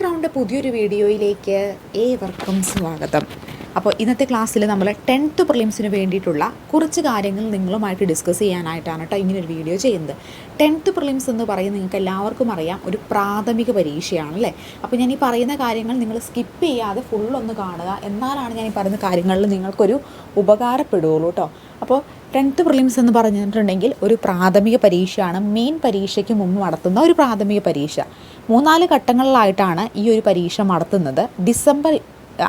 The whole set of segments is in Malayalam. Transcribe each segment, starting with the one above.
ഗ്രൗണ്ട് പുതിയൊരു വീഡിയോയിലേക്ക് ഏവർക്കും സ്വാഗതം. അപ്പോൾ ഇന്നത്തെ ക്ലാസ്സിൽ നമ്മൾ ടെൻത്ത് പ്രിലിംസിന് വേണ്ടിയിട്ടുള്ള കുറച്ച് കാര്യങ്ങൾ നിങ്ങളുമായിട്ട് ഡിസ്കസ് ചെയ്യാനായിട്ടാണ് കേട്ടോ ഇങ്ങനൊരു വീഡിയോ ചെയ്യുന്നത്. ടെൻത്ത് പ്രിലിംസ് എന്ന് പറയുന്നത് നിങ്ങൾക്ക് എല്ലാവർക്കും അറിയാം ഒരു പ്രാഥമിക പരീക്ഷയാണല്ലേ അപ്പോൾ ഞാൻ ഈ പറയുന്ന കാര്യങ്ങൾ നിങ്ങൾ സ്കിപ്പ് ചെയ്യാതെ ഫുള്ളൊന്ന് കാണുക. എന്നാലാണ് ഞാൻ ഈ പറയുന്ന കാര്യങ്ങളിൽ നിങ്ങൾക്കൊരു ഉപകാരപ്പെടുകയുള്ളൂ കേട്ടോ അപ്പോൾ ടെൻത്ത് പ്രിലിംസ് എന്ന് പറഞ്ഞിട്ടുണ്ടെങ്കിൽ ഒരു പ്രാഥമിക പരീക്ഷയാണ്. മെയിൻ പരീക്ഷയ്ക്ക് മുമ്പ് നടത്തുന്ന ഒരു പ്രാഥമിക പരീക്ഷ. മൂന്നാൽ ഘട്ടങ്ങളിലായിട്ടാണ് ഈ ഒരു പരീക്ഷ നടത്തുന്നത്. ഡിസംബർ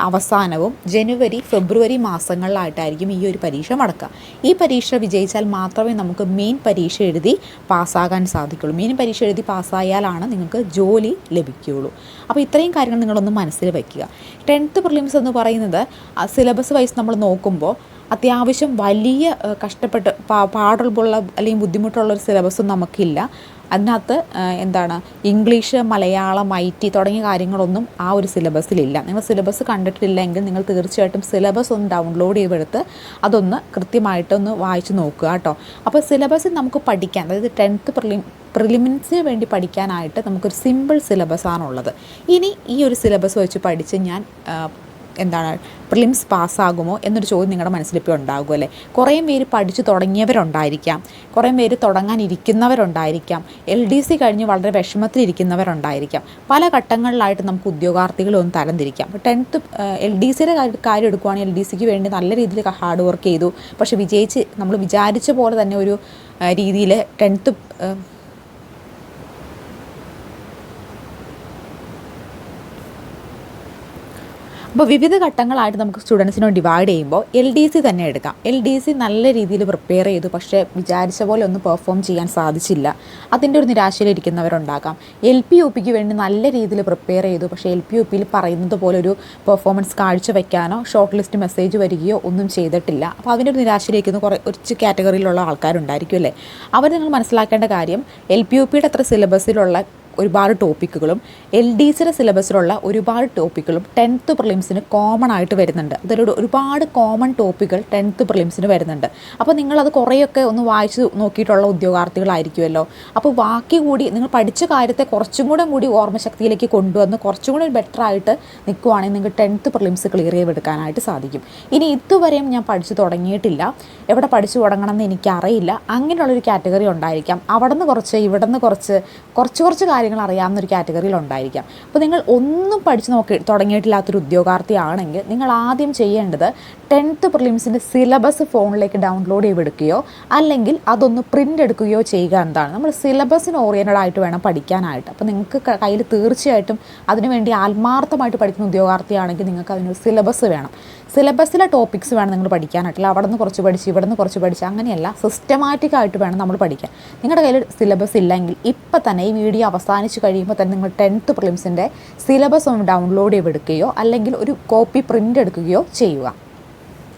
അവസാനവും ജനുവരി ഫെബ്രുവരി മാസങ്ങളിലായിട്ടായിരിക്കും ഈ ഒരു പരീക്ഷ നടക്കുക. ഈ പരീക്ഷ വിജയിച്ചാൽ മാത്രമേ നമുക്ക് മെയിൻ പരീക്ഷ എഴുതി പാസ്സാകാൻ സാധിക്കുള്ളൂ. മെയിൻ പരീക്ഷ എഴുതി പാസ്സായാലാണ് നിങ്ങൾക്ക് ജോലി ലഭിക്കുകയുള്ളൂ. അപ്പോൾ ഇത്രയും കാര്യങ്ങൾ നിങ്ങളൊന്ന് മനസ്സിൽ വയ്ക്കുക. ടെൻത്ത് പ്രിലിംസ് എന്ന് പറയുന്നത് സിലബസ് വൈസ് നമ്മൾ നോക്കുമ്പോൾ അത്യാവശ്യം വലിയ കഷ്ടപ്പെട്ട് പാടുള്ള അല്ലെങ്കിൽ ബുദ്ധിമുട്ടുള്ള ഒരു സിലബസും നമുക്കില്ല. അതിനകത്ത് എന്താണ് ഇംഗ്ലീഷ് മലയാളം ഐ ടി തുടങ്ങിയ കാര്യങ്ങളൊന്നും ആ ഒരു സിലബസിലില്ല. നിങ്ങൾ സിലബസ് കണ്ടിട്ടില്ലെങ്കിൽ നിങ്ങൾ തീർച്ചയായിട്ടും സിലബസ് ഒന്ന് ഡൗൺലോഡ് ചെയ്തെടുത്ത് അതൊന്ന് കൃത്യമായിട്ടൊന്ന് വായിച്ച് നോക്കുക കേട്ടോ. അപ്പോൾ സിലബസിൽ നമുക്ക് പഠിക്കാൻ അതായത് ടെൻത്ത് പ്രിലിം പ്രിലിമിൻസിന് വേണ്ടി പഠിക്കാനായിട്ട് നമുക്കൊരു സിമ്പിൾ സിലബസ് സിലബസാണുള്ളത്. ഇനി ഈ ഒരു സിലബസ് വെച്ച് പഠിച്ച് ഞാൻ എന്താണ് പ്രിലിംസ് പാസ്സാകുമോ എന്നൊരു ചോദ്യം നിങ്ങളുടെ മനസ്സിലിപ്പോൾ ഉണ്ടാകും അല്ലേ? കുറേ പേര് പഠിച്ചു തുടങ്ങിയവരുണ്ടായിരിക്കാം. കുറേ പേര് തുടങ്ങാനിരിക്കുന്നവരുണ്ടായിരിക്കാം എൽ ഡി സി കഴിഞ്ഞ് വളരെ വിഷമത്തിലിരിക്കുന്നവരുണ്ടായിരിക്കാം. പല ഘട്ടങ്ങളിലായിട്ട് നമുക്ക് ഉദ്യോഗാർത്ഥികളൊന്ന് തരംതിരിക്കാം. ടെൻത്ത് എൽ ഡി സിയുടെ കാര്യം എടുക്കുവാണെങ്കിൽ എൽ ഡി സിക്ക് വേണ്ടി നല്ല രീതിയിൽ ഹാർഡ് വർക്ക് ചെയ്തു. പക്ഷേ വിജയിച്ച് നമ്മൾ വിചാരിച്ച പോലെ തന്നെ ഒരു രീതിയിൽ ടെൻത്ത് അപ്പോൾ വിവിധ ഘട്ടങ്ങളായിട്ട് നമുക്ക് സ്റ്റുഡൻസിനെ ഡിവൈഡ് ചെയ്യുമ്പോൾ എൽ ഡി സി തന്നെ എടുക്കാം. എൽ ഡി സി നല്ല രീതിയിൽ പ്രിപ്പയർ ചെയ്തു പക്ഷേ വിചാരിച്ച പോലെ ഒന്നും പെർഫോം ചെയ്യാൻ സാധിച്ചില്ല. അതിന്റെ ഒരു നിരാശയിലിരിക്കുന്നവരുണ്ടാകാം എൽ പി യു പിക്ക് വേണ്ടി നല്ല രീതിയിൽ പ്രിപ്പയർ ചെയ്തു പക്ഷേ എൽ പി യു പിയിൽ പറയുന്നത് പോലെ ഒരു പെർഫോമൻസ് കാഴ്ചവെക്കാനോ ഷോർട്ട് ലിസ്റ്റ് മെസ്സേജ് വരികയോ ഒന്നും ചെയ്തിട്ടില്ല. അപ്പോൾ അതിന്റെ ഒരു നിരാശയിലിരിക്കുന്ന കുറേ കുറച്ച് കാറ്റഗറിയിലുള്ള ആൾക്കാരുണ്ടായിരിക്കും അല്ലേ? അവർ നിങ്ങൾ മനസ്സിലാക്കേണ്ട കാര്യം എൽ പി യു പിയുടെ അത്ര സിലബസിലുള്ള ഒരുപാട് ടോപ്പിക്കുകളും എൽ ഡി സിയുടെ സിലബസിലുള്ള ഒരുപാട് ടോപ്പിക്കുകളും ടെൻത്ത് പ്രിലിംസിന് കോമൺ ആയിട്ട് വരുന്നുണ്ട്. അതൊരു ഒരുപാട് കോമൺ ടോപ്പിക്കുകൾ ടെൻത്ത് പ്രിലിംസിന് വരുന്നുണ്ട്. അപ്പോൾ നിങ്ങളത് കുറേയൊക്കെ ഒന്ന് വായിച്ച് നോക്കിയിട്ടുള്ള ഉദ്യോഗാർത്ഥികളായിരിക്കുമല്ലോ. അപ്പോൾ ബാക്കി കൂടി നിങ്ങൾ പഠിച്ച കാര്യത്തെ കുറച്ചും കൂടെ കൂടി ഓർമ്മശക്തിയിലേക്ക് കൊണ്ടുവന്ന് കുറച്ചും കൂടി ബെറ്റർ ആയിട്ട് നിൽക്കുവാണെങ്കിൽ നിങ്ങൾക്ക് ടെൻത്ത് പ്രിലിംസ് ക്ലിയർ ചെയ്തെടുക്കാനായിട്ട് സാധിക്കും. ഇനി ഇതുവരെയും ഞാൻ പഠിച്ചു തുടങ്ങിയിട്ടില്ല. എവിടെ പഠിച്ചു തുടങ്ങണം എന്ന് എനിക്കറിയില്ല. അങ്ങനെയുള്ളൊരു കാറ്റഗറി ഉണ്ടായിരിക്കാം. അവിടെ നിന്ന് കുറച്ച് ഇവിടെ നിന്ന് കുറച്ച് കുറച്ച് കുറച്ച് കാര്യങ്ങൾ അറിയാവുന്ന ഒരു കാറ്റഗറിയിൽ ഉണ്ടായിരിക്കാം അപ്പോൾ നിങ്ങൾ ഒന്നും പഠിച്ച് നോക്കി തുടങ്ങിയിട്ടില്ലാത്തൊരു ഉദ്യോഗാർത്ഥിയാണെങ്കിൽ നിങ്ങൾ ആദ്യം ചെയ്യേണ്ടത് ടെൻത്ത് പ്രിലിംസിന്റെ സിലബസ് ഫോണിലേക്ക് ഡൗൺലോഡ് ചെയ്തെടുക്കുകയോ അല്ലെങ്കിൽ അതൊന്ന് പ്രിന്റ് എടുക്കുകയോ ചെയ്യുക എന്താണ് നമ്മൾ സിലബസിന് ഓറിയന്റഡ് ആയിട്ട് വേണം പഠിക്കാനായിട്ട്. അപ്പോൾ നിങ്ങൾക്ക് കയ്യിൽ തീർച്ചയായിട്ടും അതിനുവേണ്ടി ആത്മാർത്ഥമായിട്ട് പഠിക്കുന്ന ഉദ്യോഗാർത്ഥിയാണെങ്കിൽ നിങ്ങൾക്ക് അതിനൊരു സിലബസ് വേണം. സിലബസിലെ ടോപ്പിക്സ് വേണം നിങ്ങൾ പഠിക്കാനായിട്ടില്ല. അവിടെ നിന്ന് കുറച്ച് പഠിച്ച് ഇവിടെ നിന്ന് കുറച്ച് പഠിച്ച് അങ്ങനെയല്ല. സിസ്റ്റമാറ്റിക് ആയിട്ട് വേണം നമ്മൾ പഠിക്കാൻ. നിങ്ങളുടെ കയ്യിൽ സിലബസ് ഇല്ലെങ്കിൽ ഇപ്പം തന്നെ ഈ വീഡിയോ അവസാനിച്ച് കഴിയുമ്പോൾ തന്നെ നിങ്ങൾ ടെൻത്ത് പ്രിലിംസിന്റെ സിലബസ് ഒന്ന് ഡൗൺലോഡ് ചെയ്തെടുക്കുകയോ അല്ലെങ്കിൽ ഒരു കോപ്പി പ്രിന്റ് എടുക്കുകയോ ചെയ്യുക.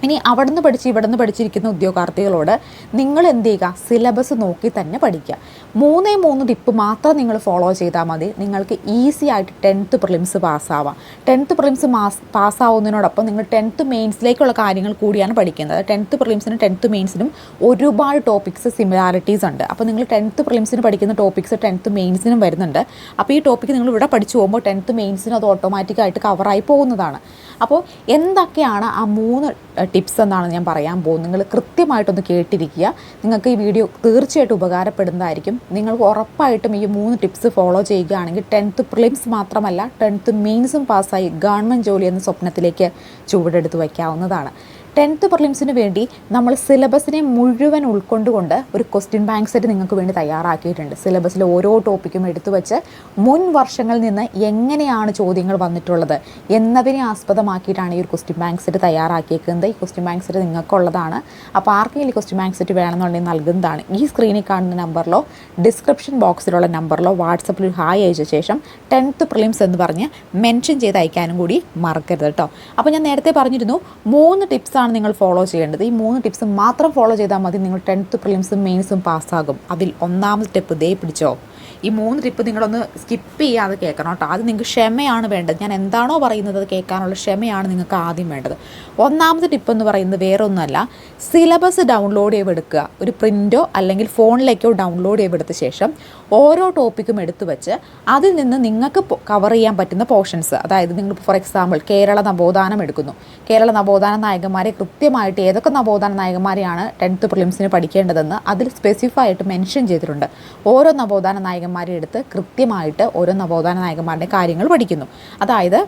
ഇനി അവിടെ നിന്ന് പഠിച്ച് ഇവിടെ നിന്ന് പഠിച്ചിരിക്കുന്ന ഉദ്യോഗാർത്ഥികളോട് നിങ്ങൾ എന്ത് ചെയ്യുക? സിലബസ് നോക്കി തന്നെ പഠിക്കുക. മൂന്നേ മൂന്ന് ടിപ്പ് മാത്രം നിങ്ങൾ ഫോളോ ചെയ്താൽ മതി. നിങ്ങൾക്ക് ഈസി ആയിട്ട് ടെൻത്ത് പ്രിലിംസ് പാസ്സാവാം ടെൻത്ത് പ്രിലിംസ് മാസ് പാസ്സാവുന്നതിനോടൊപ്പം നിങ്ങൾ ടെൻത്ത് മെയിൻസിലേക്കുള്ള കാര്യങ്ങൾ കൂടിയാണ് പഠിക്കുന്നത്. ടെൻത്ത് പ്രിലിംസിനും ടെൻത്ത് മെയിൻസിനും ഒരുപാട് ടോപ്പിക്സ് സിമിലാരിറ്റീസ് ഉണ്ട്. അപ്പോൾ നിങ്ങൾ ടെൻത്ത് പ്രിലിംസിന് പഠിക്കുന്ന ടോപ്പിക്സ് ടെൻത്ത് മെയിൻസിനും വരുന്നുണ്ട്. അപ്പോൾ ഈ ടോപ്പിക്ക് നിങ്ങൾ ഇവിടെ പഠിച്ചു പോകുമ്പോൾ ടെൻത്ത് മെയിൻസിനും അത് ഓട്ടോമാറ്റിക്കായിട്ട് കവറായി പോകുന്നതാണ്. അപ്പോൾ എന്തൊക്കെയാണ് ആ മൂന്ന് ടിപ്സ് എന്നാണ് ഞാൻ പറയാൻ പോകുന്നത്. നിങ്ങൾ കൃത്യമായിട്ടൊന്ന് കേട്ടിരിക്കുക. നിങ്ങൾക്ക് ഈ വീഡിയോ തീർച്ചയായിട്ടും ഉപകാരപ്പെടുന്നതായിരിക്കും. നിങ്ങൾക്ക് ഉറപ്പായിട്ടും ഈ മൂന്ന് ടിപ്സ് ഫോളോ ചെയ്യുകയാണെങ്കിൽ ടെൻത്ത് പ്രിലിംസ് മാത്രമല്ല ടെൻത്ത് മെയിൻസും പാസ്സായി ഗവൺമെന്റ് ജോലി എന്ന സ്വപ്നത്തിലേക്ക് ചുവടെടുത്ത് വയ്ക്കാവുന്നതാണ്. ടെൻത്ത് പ്രിലിംസിന് വേണ്ടി നമ്മൾ സിലബസിനെ മുഴുവൻ ഉൾക്കൊണ്ടുകൊണ്ട് ഒരു ക്വസ്റ്റ്യൻ ബാങ്ക് സെറ്റ് നിങ്ങൾക്ക് വേണ്ടി തയ്യാറാക്കിയിട്ടുണ്ട്. സിലബസിലെ ഓരോ ടോപ്പിക്കും എടുത്തു വെച്ച് മുൻ വർഷങ്ങളിൽ നിന്ന് എങ്ങനെയാണ് ചോദ്യങ്ങൾ വന്നിട്ടുള്ളത് എന്നതിനെ ആസ്പദമാക്കിയിട്ടാണ് ഈ ഒരു ക്വസ്റ്റ്യൻ ബാങ്ക് സെറ്റ് തയ്യാറാക്കിയേക്കുന്നത്. ഈ ക്വസ്റ്റ്യൻ ബാങ്ക് സെറ്റ് നിങ്ങൾക്കുള്ളതാണ്. അപ്പോൾ ആർക്കെങ്കിലും ഈ ക്വസ്റ്റ്യൻ ബാങ്ക് സെറ്റ് വേണമെന്നുണ്ടെങ്കിൽ നൽകുന്നതാണ്. ഈ സ്ക്രീനിൽ കാണുന്ന നമ്പറിലോ ഡിസ്ക്രിപ്ഷൻ ബോക്സിലുള്ള നമ്പറിലോ വാട്സപ്പിൽ ഹായ് അയച്ച ശേഷം ടെൻത്ത് പ്രിലിംസ് എന്ന് പറഞ്ഞ് മെൻഷൻ ചെയ്ത് അയക്കാനും കൂടി മറക്കരുത് കേട്ടോ. അപ്പോൾ ഞാൻ നേരത്തെ പറഞ്ഞിരുന്നു മൂന്ന് ടിപ്സാണ് നിങ്ങൾ ഫോളോ ചെയ്യേണ്ടത്. ഈ മൂന്ന് ടിപ്സ് മാത്രം ഫോളോ ചെയ്താൽ മതി നിങ്ങൾ ടെൻത്ത് പ്രിലിംസും മെയിൻസും പാസ്സാകും അതിൽ ഒന്നാമത്തെ സ്റ്റെപ്പ് ദേ പിടിച്ചോ. ഈ മൂന്ന് ടിപ്പ് നിങ്ങളൊന്ന് സ്കിപ്പ് ചെയ്യാതെ കേൾക്കണം കേട്ടോ. ആദ്യം നിങ്ങൾക്ക് ക്ഷമയാണ് വേണ്ടത്. ഞാൻ എന്താണോ പറയുന്നത് അത് കേൾക്കാനുള്ള ക്ഷമയാണ് നിങ്ങൾക്ക് ആദ്യം വേണ്ടത്. ഒന്നാമത്തെ ടിപ്പ് എന്ന് പറയുന്നത് വേറെ ഒന്നുമല്ല സിലബസ് ഡൗൺലോഡ് ചെയ്തെടുക്കുക. ഒരു പ്രിന്റോ അല്ലെങ്കിൽ ഫോണിലേക്കോ ഡൗൺലോഡ് ചെയ്തെടുത്ത ശേഷം ഓരോ ടോപ്പിക്കും എടുത്തു വെച്ച് അതിൽ നിന്ന് നിങ്ങൾക്ക് കവർ ചെയ്യാൻ പറ്റുന്ന പോർഷൻസ് അതായത് നിങ്ങൾ ഫോർ എക്സാമ്പിൾ കേരള നവോത്ഥാനം എടുക്കുന്നു. കേരള നവോത്ഥാന നായകന്മാരെ കൃത്യമായിട്ട് ഏതൊക്കെ നവോത്ഥാന നായകന്മാരെയാണ് ടെൻത്ത് പ്രിലിംസിന് പഠിക്കേണ്ടതെന്ന് അതിൽ സ്പെസിഫൈ ആയിട്ട് മെൻഷൻ ചെയ്തിട്ടുണ്ട്. ഓരോ നവോത്ഥാന നായകന്മാരെ എടുത്ത് കൃത്യമായിട്ട് ഓരോ നവോത്ഥാന നായകന്മാരുടെ കാര്യങ്ങൾ പഠിക്കുന്നു. അതായത്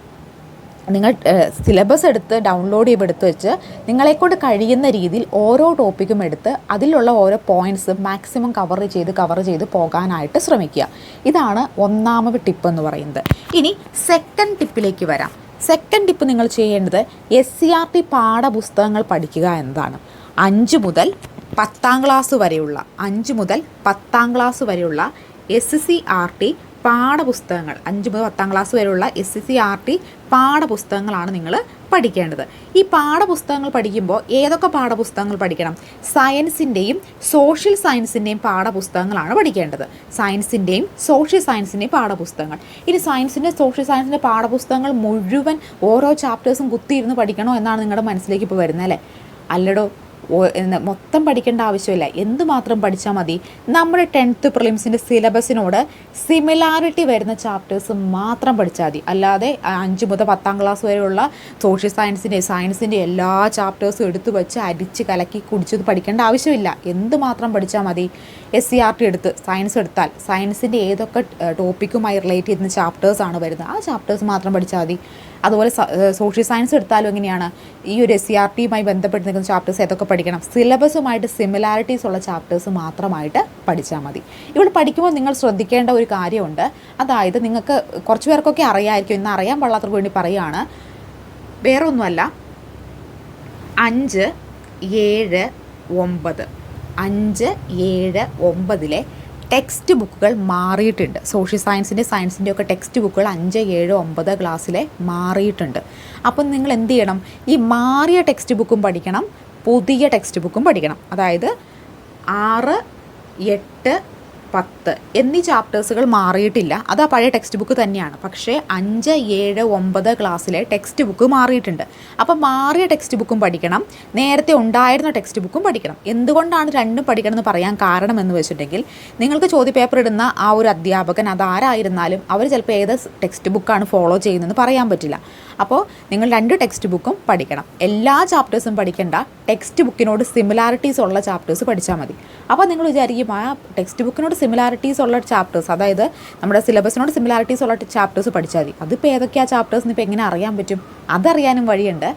നിങ്ങൾ സിലബസ് എടുത്ത് ഡൗൺലോഡ് ചെയ്ത് എടുത്ത് വെച്ച് നിങ്ങളെക്കൊണ്ട് കഴിയുന്ന രീതിയിൽ ഓരോ ടോപ്പിക്കും എടുത്ത് അതിലുള്ള ഓരോ പോയിന്റ്സ് മാക്സിമം കവർ ചെയ്ത് കവർ ചെയ്ത് പോകാനായിട്ട് ശ്രമിക്കുക. ഇതാണ് ഒന്നാമത് ടിപ്പ് എന്ന് പറയുന്നത്. ഇനി സെക്കൻഡ് ടിപ്പിലേക്ക് വരാം. സെക്കൻഡ് ടിപ്പ് നിങ്ങൾ ചെയ്യേണ്ടത് എസ് സി ആർ ടി പാഠപുസ്തകങ്ങൾ പഠിക്കുക എന്നതാണ്. അഞ്ച് മുതൽ പത്താം ക്ലാസ് വരെയുള്ള അഞ്ച് മുതൽ പത്താം ക്ലാസ് വരെയുള്ള S S C R T പാഠപുസ്തകങ്ങൾ. അഞ്ച് മുതൽ പത്താം ക്ലാസ് വരെയുള്ള S S C R T പാഠപുസ്തകങ്ങളാണ് നിങ്ങൾ പഠിക്കേണ്ടത്. ഈ പാഠപുസ്തകങ്ങൾ പഠിക്കുമ്പോൾ ഏതൊക്കെ പാഠപുസ്തകങ്ങൾ പഠിക്കണം? സയൻസിന്റെയും സോഷ്യൽ സയൻസിന്റെയും പാഠപുസ്തകങ്ങളാണ് പഠിക്കേണ്ടത്. സയൻസിന്റെയും സോഷ്യൽ സയൻസിന്റെയും പാഠപുസ്തകങ്ങൾ. ഇനി സയൻസിന്റെ സോഷ്യൽ സയൻസിന്റെ പാഠപുസ്തകങ്ങൾ മുഴുവൻ ഓരോ ചാപ്റ്റേഴ്സും കുത്തിയിരുന്ന് പഠിക്കണോ എന്നാണ് നിങ്ങളുടെ മനസ്സിലേക്ക് ഇപ്പോൾ വരുന്നത് അല്ലേ? അല്ലടോ മൊത്തം പഠിക്കേണ്ട ആവശ്യമില്ല. എന്തുമാത്രം പഠിച്ചാൽ മതി? നമ്മുടെ ടെൻത്ത് പ്രിലിംസിന്റെ സിലബസിനോട് സിമിലാരിറ്റി വരുന്ന ചാപ്റ്റേഴ്സ് മാത്രം പഠിച്ചാൽ മതി. അല്ലാതെ അഞ്ച് മുതൽ പത്താം ക്ലാസ് വരെയുള്ള സോഷ്യൽ സയൻസിന്റെ സയൻസിന്റെ എല്ലാ ചാപ്റ്റേഴ്സും എടുത്തു വെച്ച് അരിച്ച് കലക്കി കുടിച്ചത് പഠിക്കേണ്ട ആവശ്യമില്ല. എന്തുമാത്രം പഠിച്ചാൽ മതി? എസ് സി ആർ ടി എടുത്ത് സയൻസ് എടുത്താൽ. സയൻസിന്റെ ഏതൊക്കെ ടോപ്പിക്കുമായി റിലേറ്റ് ചെയ്യുന്ന ചാപ്റ്റേഴ്സാണ് വരുന്നത്. ആ ചാപ്റ്റേഴ്സ് മാത്രം പഠിച്ചാൽ മതി. അതുപോലെ സോഷ്യൽ സയൻസ് എടുത്താലും എങ്ങനെയാണ്? ഈ ഒരു എസ് സി ആർ ടിയുമായി ബന്ധപ്പെട്ട് നിൽക്കുന്ന ചാപ്റ്റേഴ്സ് ഏതൊക്കെ പഠിക്കണം. സിലബസുമായിട്ട് സിമിലാരിറ്റീസ് ഉള്ള ചാപ്റ്റേഴ്സ് മാത്രമായിട്ട് പഠിച്ചാൽ മതി. ഇവിടെ പഠിക്കുമ്പോൾ നിങ്ങൾ ശ്രദ്ധിക്കേണ്ട ഒരു കാര്യമുണ്ട്. അതായത് നിങ്ങൾക്ക് കുറച്ച് പേർക്കൊക്കെ അറിയാമായിരിക്കും ഇന്ന് അറിയാൻ പാടില്ലാത്തവർക്ക് വേണ്ടി പറയുകയാണ് വേറെ ഒന്നുമല്ല അഞ്ച് ഏഴ് ഒമ്പത്. അഞ്ച് ഏഴ് ഒമ്പതിലെ ടെക്സ്റ്റ് ബുക്കുകൾ മാറിയിട്ടുണ്ട്. സോഷ്യൽ സയൻസിന്റെ സയൻസിന്റെ ഒക്കെ ടെക്സ്റ്റ് ബുക്കുകൾ അഞ്ച് ഏഴ് ഒമ്പത് ക്ലാസ്സിലെ മാറിയിട്ടുണ്ട്. അപ്പം നിങ്ങൾ എന്ത് ചെയ്യണം? ഈ മാറിയ ടെക്സ്റ്റ് ബുക്കും പഠിക്കണം. പുതിയ ടെക്സ്റ്റ് ബുക്കും പഠിക്കണം. അതായത് ആറ് എട്ട് പത്ത് എന്നീ ചാപ്റ്റേഴ്സുകൾ മാറിയിട്ടില്ല. അത് ആ പഴയ ടെക്സ്റ്റ് ബുക്ക് തന്നെയാണ്. പക്ഷേ അഞ്ച് ഏഴ് ഒമ്പത് ക്ലാസ്സിലെ ടെക്സ്റ്റ് ബുക്ക് മാറിയിട്ടുണ്ട്. അപ്പോൾ മാറിയ ടെക്സ്റ്റ് ബുക്കും പഠിക്കണം. നേരത്തെ ഉണ്ടായിരുന്ന ടെക്സ്റ്റ് ബുക്കും പഠിക്കണം. എന്തുകൊണ്ടാണ് രണ്ടും പഠിക്കണം എന്ന് പറയാൻ കാരണം എന്ന് വെച്ചിട്ടുണ്ടെങ്കിൽ നിങ്ങൾക്ക് ചോദ്യപേപ്പർ ഇടുന്ന ആ ഒരു അധ്യാപകൻ അതാരായിരുന്നാലും അവർ ചിലപ്പോൾ ഏത് ടെക്സ്റ്റ് ബുക്കാണ് ഫോളോ ചെയ്യുന്നതെന്ന് പറയാൻ പറ്റില്ല. അപ്പോൾ നിങ്ങൾ രണ്ട് ടെക്സ്റ്റ് ബുക്കും പഠിക്കണം. എല്ലാ ചാപ്റ്റേഴ്സും പഠിക്കേണ്ട. ടെക്സ്റ്റ് ബുക്കിനോട് സിമിലാരിറ്റീസ് ഉള്ള ചാപ്റ്റേഴ്സ് പഠിച്ചാൽ മതി. അപ്പോൾ നിങ്ങൾ വിചാരിക്കും ആ ടെക്സ്റ്റ് ബുക്കിനോട് സിമിലാരിറ്റീസ് ഉള്ള ചാപ്റ്റേഴ്സ് അതായത് നമ്മുടെ സിലബസിനോട് സിമിലാരിറ്റീസ് ഉള്ള ചാപ്റ്റേഴ്സ് പഠിച്ചാൽ മതി. അതിപ്പോൾ ഏതൊക്കെയാണ് ചാപ്റ്റേഴ്സ് ഇപ്പോൾ എങ്ങനെ അറിയാൻ പറ്റും? അതറിയാനും വഴിയുണ്ട്.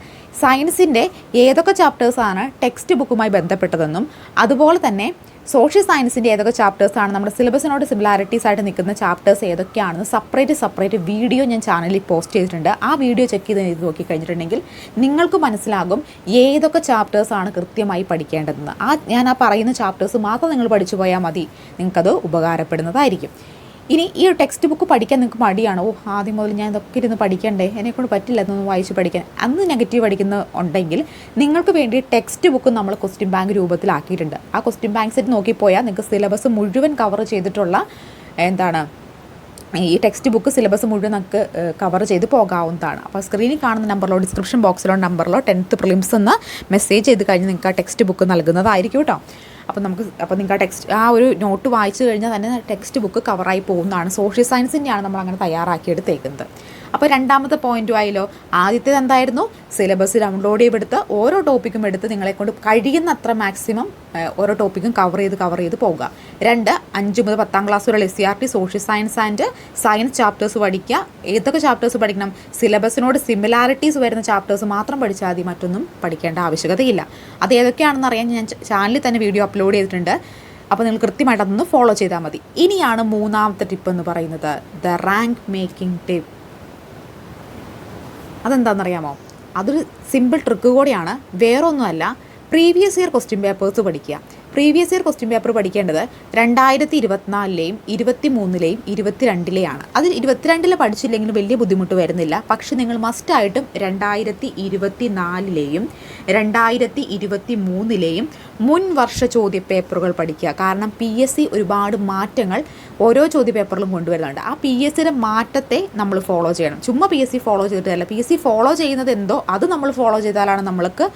സയൻസിന്റെ ഏതൊക്കെ ചാപ്റ്റേഴ്സാണ് ടെക്സ്റ്റ് ബുക്കുമായി ബന്ധപ്പെട്ടതെന്നും അതുപോലെ തന്നെ സോഷ്യൽ സയൻസിന്റെ ഏതൊക്കെ ചാപ്റ്റേഴ്സാണ് നമ്മുടെ സിലബസിനോട് സിമിലാരിറ്റീസ് ആയിട്ട് നിൽക്കുന്ന ചാപ്റ്റേഴ്സ് ഏതൊക്കെയാണെന്ന് സെപ്പറേറ്റ് സെപ്പറേറ്റ് വീഡിയോ ഞാൻ ചാനലിൽ പോസ്റ്റ് ചെയ്തിട്ടുണ്ട്. ആ വീഡിയോ ചെക്ക് ചെയ്ത് നോക്കി കഴിഞ്ഞിട്ടുണ്ടെങ്കിൽ നിങ്ങൾക്ക് മനസ്സിലാകും ഏതൊക്കെ ചാപ്റ്റേഴ്സാണ് കൃത്യമായി പഠിക്കേണ്ടതെന്ന്. ആ ഞാൻ ആ പറയുന്ന ചാപ്റ്റേഴ്സ് മാത്രം നിങ്ങൾ പഠിച്ചു പോയാൽ മതി. നിങ്ങൾക്കത് ഉപകാരപ്പെടുന്നതായിരിക്കും. ഇനി ഈ ഒരു ടെക്സ്റ്റ് ബുക്ക് പഠിക്കാൻ നിങ്ങൾക്ക് മടിയാണോ? ഓ ആദ്യം മുതൽ ഞാൻ ഇതൊക്കെ ഇരുന്ന് പഠിക്കണ്ടേ? എന്നെക്കൊണ്ട് പറ്റില്ല ഇതൊന്നും വായിച്ച് പഠിക്കാൻ. അന്ന് നെഗറ്റീവ് പഠിക്കുന്ന ഉണ്ടെങ്കിൽ നിങ്ങൾക്ക് വേണ്ടി ടെക്സ്റ്റ് ബുക്ക് നമ്മൾ ക്വസ്റ്റ്യൻ ബാങ്ക് രൂപത്തിലാക്കിയിട്ടുണ്ട്. ആ ക്വസ്റ്റ്യൻ ബാങ്ക് സെറ്റ് നോക്കിപ്പോയാൽ നിങ്ങൾക്ക് സിലബസ് മുഴുവൻ കവർ ചെയ്തിട്ടുള്ള എന്താണ് ഈ ടെക്സ്റ്റ് ബുക്ക് സിലബസ് മുഴുവൻ നമുക്ക് കവർ ചെയ്ത് പോകാവുന്നതാണ്. അപ്പോൾ സ്ക്രീനിൽ കാണുന്ന നമ്പറിലോ ഡിസ്ക്രിപ്ഷൻ ബോക്സിലോ നമ്പറിലോ ടെൻത്ത് പ്രിലിംസ് എന്ന് മെസ്സേജ് ചെയ്ത് കഴിഞ്ഞ് നിങ്ങൾക്ക് ആ ടെക്സ്റ്റ് ബുക്ക് നൽകുന്നതായിരിക്കും കേട്ടോ അപ്പോൾ നമുക്ക് അപ്പോൾ നിങ്ങൾക്ക് ആ ടെക്സ്റ്റ് ആ ഒരു നോട്ട് വായിച്ചു കഴിഞ്ഞാൽ തന്നെ ടെക്സ്റ്റ് ബുക്ക് കവറായി പോകുന്നതാണ്. സോഷ്യൽ സയൻസിന്റെയാണ് നമ്മൾ അങ്ങനെ തയ്യാറാക്കിയെടുത്തേക്കുന്നത് അപ്പോൾ രണ്ടാമത്തെ പോയിന്റും ആയല്ലോ. ആദ്യത്തേത് എന്തായിരുന്നു? സിലബസ് ഡൗൺലോഡ് ചെയ്തെടുത്ത് ഓരോ ടോപ്പിക്കും എടുത്ത് നിങ്ങളെ കൊണ്ട് കഴിയുന്നത്ര മാക്സിമം ഓരോ ടോപ്പിക്കും കവർ ചെയ്ത് കവർ ചെയ്ത് പോകുക രണ്ട് അഞ്ച് മുതൽ പത്താം ക്ലാസ് വരെ S C R T social science and science chapters പഠിക്കുക. ഏതൊക്കെ ചാപ്റ്റേഴ്സ് പഠിക്കണം? സിലബസിനോട് സിമിലാരിറ്റീസ് വരുന്ന ചാപ്റ്റേഴ്സ് മാത്രം പഠിച്ചാൽ മതി. മറ്റൊന്നും പഠിക്കേണ്ട ആവശ്യകതയില്ല. അത് ഏതൊക്കെയാണെന്ന് അറിയാൻ ഞാൻ ചാനലിൽ തന്നെ വീഡിയോ അപ്ലോഡ് ചെയ്തിട്ടുണ്ട്. അപ്പോൾ നിങ്ങൾ കൃത്യമായിട്ട് അതൊന്ന് ഫോളോ ചെയ്താൽ മതി. ഇനിയാണ് മൂന്നാമത്തെ ടിപ്പ് എന്ന് പറയുന്നത്. ദ റാങ്ക് മേക്കിംഗ് ടിപ്പ് അതെന്താണെന്നറിയാമോ? അതൊരു സിമ്പിൾ ട്രിക്ക് കൂടിയാണ്. വേറൊന്നുമല്ല പ്രീവിയസ് ഇയർ ക്വസ്റ്റ്യൻ പേപ്പേഴ്സ് പഠിക്കുക. പ്രീവിയസ് ഇയർ ക്വസ്റ്റ്യൻ പേപ്പർ പഠിക്കേണ്ടത് രണ്ടായിരത്തി ഇരുപത്തിനാലിലെയും ഇരുപത്തി മൂന്നിലെയും ഇരുപത്തിരണ്ടിലെയാണ്. അതിൽ ഇരുപത്തിരണ്ടിലെ പഠിച്ചില്ലെങ്കിലും വലിയ ബുദ്ധിമുട്ട് വരുന്നില്ല. പക്ഷെ നിങ്ങൾ മസ്റ്റായിട്ടും രണ്ടായിരത്തി ഇരുപത്തി നാലിലെയും രണ്ടായിരത്തി ഇരുപത്തി മൂന്നിലെയും മുൻ വർഷ ചോദ്യപേപ്പറുകൾ പഠിക്കുക. കാരണം പി എസ് സി ഒരുപാട് മാറ്റങ്ങൾ ഓരോ ചോദ്യ പേപ്പറിലും കൊണ്ടുവരുന്നുണ്ട്. ആ പി എസ് സിയുടെ മാറ്റത്തെ നമ്മൾ ഫോളോ ചെയ്യണം. ചുമ്മാ പി എസ് സി ഫോളോ ചെയ്തിട്ടല്ല. പി എസ് സി ഫോളോ ചെയ്യുന്നത് എന്തോ? അത് നമ്മൾ ഫോളോ ചെയ്താലാണ് നമ്മൾക്ക്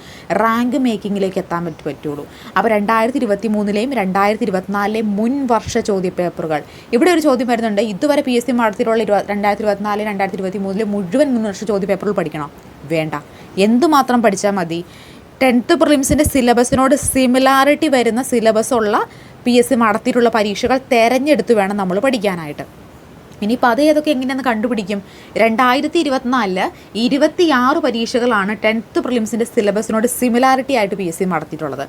റാങ്ക് മേക്കിങ്ങിലേക്ക് എത്താൻ പറ്റി പറ്റുള്ളൂ. അപ്പോൾ രണ്ടായിരത്തി ഇരുപത്തി മൂന്നിലെയും രണ്ടായിരത്തി ഇരുപത്തിനാലിലെയും മുൻ വർഷ ചോദ്യ പേപ്പറുകൾ ഇവിടെ ഒരു ചോദ്യം വരുന്നുണ്ട്. ഇതുവരെ പി എസ് സി നടത്തിയിട്ടുള്ള ഇരുപ രണ്ടായിരത്തി ഇരുപത്തിനാല് രണ്ടായിരത്തി ഇരുപത്തി മൂന്നിലെ മുഴുവൻ മുൻ വർഷ ചോദ്യ ചോദ്യപേപ്പറുകൾ പഠിക്കണം. വേണ്ട. എന്തുമാത്രം പഠിച്ചാൽ മതി? ടെൻത്ത് പ്രിലിംസിന്റെ സിലബസിനോട് സിമിലാരിറ്റി വരുന്ന സിലബസ് ഉള്ള പി എസ് സി നടത്തിയിട്ടുള്ള പരീക്ഷകൾ തെരഞ്ഞെടുത്ത് വേണം നമ്മൾ പഠിക്കാനായിട്ട്. ഇനിയിപ്പോൾ അത് ഏതൊക്കെ എങ്ങനെയാണെന്ന് കണ്ടുപിടിക്കും? രണ്ടായിരത്തി ഇരുപത്തിനാലിൽ ഇരുപത്തിയാറ് പരീക്ഷകളാണ് ടെൻത്ത് പ്രിലിംസിന്റെ സിലബസിനോട് സിമിലാരിറ്റി ആയിട്ട് പി എസ് സി നടത്തിയിട്ടുള്ളത്.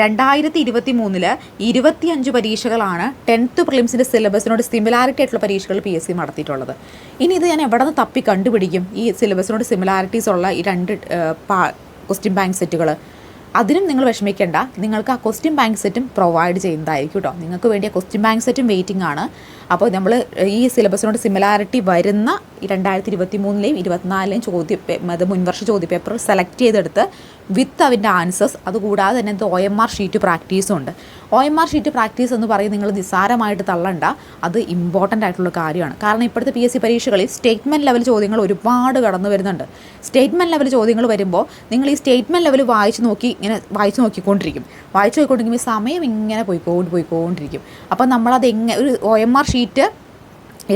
രണ്ടായിരത്തി ഇരുപത്തി മൂന്നിൽ ഇരുപത്തിയഞ്ച് പരീക്ഷകളാണ് ടെൻത്ത് പ്രിലിംസിന്റെ സിലബസിനോട് സിമിലാരിറ്റി ആയിട്ടുള്ള പരീക്ഷകൾ പി എസ് സി നടത്തിയിട്ടുള്ളത്. ഇനി ഇത് ഞാൻ എവിടെ നിന്ന് തപ്പി കണ്ടുപിടിക്കും? ഈ സിലബസിനോട് സിമിലാരിറ്റീസ് ഉള്ള ഈ രണ്ട് ക്വസ്റ്റ്യൻ ബാങ്ക് സെറ്റുകൾ അതിനും നിങ്ങൾ വിഷമിക്കേണ്ട. നിങ്ങൾക്ക് ആ ക്വസ്റ്റ്യൻ ബാങ്ക് സെറ്റും പ്രൊവൈഡ് ചെയ്യുന്നതായിരിക്കും കേട്ടോ നിങ്ങൾക്ക് വേണ്ടിയ ക്വസ്റ്റ്യൻ ബാങ്ക് സെറ്റും വെയിറ്റിംഗ് ആണ്. അപ്പോൾ നമ്മൾ ഈ സിലബസിനോട് സിമിലാരിറ്റി വരുന്ന രണ്ടായിരത്തി ഇരുപത്തി മൂന്നിലെയും ഇരുപത്തിനാലിലെയും ചോദ്യ അത് മുൻവർഷ ചോദ്യ പേപ്പർ സെലക്ട് ചെയ്തെടുത്ത് വിത്ത് അതിന്റെ ആൻസേഴ്സ് അതുകൂടാതെ തന്നെ ഒ എം ആർ ഷീറ്റ് പ്രാക്ടീസും ഉണ്ട്. O M R sheet practice എന്ന് പറയും നിങ്ങൾ നിസ്സാരമായിട്ട് തള്ളണ്ട. അത് ഇമ്പോർട്ടന്റ് ആയിട്ടുള്ള കാര്യമാണ്. കാരണം ഇപ്പോഴത്തെ പി എസ് സി പരീക്ഷകളിൽ സ്റ്റേറ്റ്മെന്റ് ലെവൽ ചോദ്യങ്ങൾ ഒരുപാട് കടന്നു വരുന്നുണ്ട്. സ്റ്റേറ്റ്മെന്റ് ലെവൽ ചോദ്യങ്ങൾ വരുമ്പോൾ നിങ്ങൾ ഈ സ്റ്റേറ്റ്മെന്റ് ലെവൽ വായിച്ച് നോക്കി ഇങ്ങനെ വായിച്ച് നോക്കിക്കൊണ്ടിരിക്കും. വായിച്ച് നോക്കിക്കൊണ്ടിരിക്കുമ്പോൾ സമയം ഇങ്ങനെ പോയിക്കൊണ്ട് പോയിക്കൊണ്ടിരിക്കും. അപ്പോൾ നമ്മളത് എങ്ങനെ ഒരു ഒ എം ആർ ഷീറ്റ്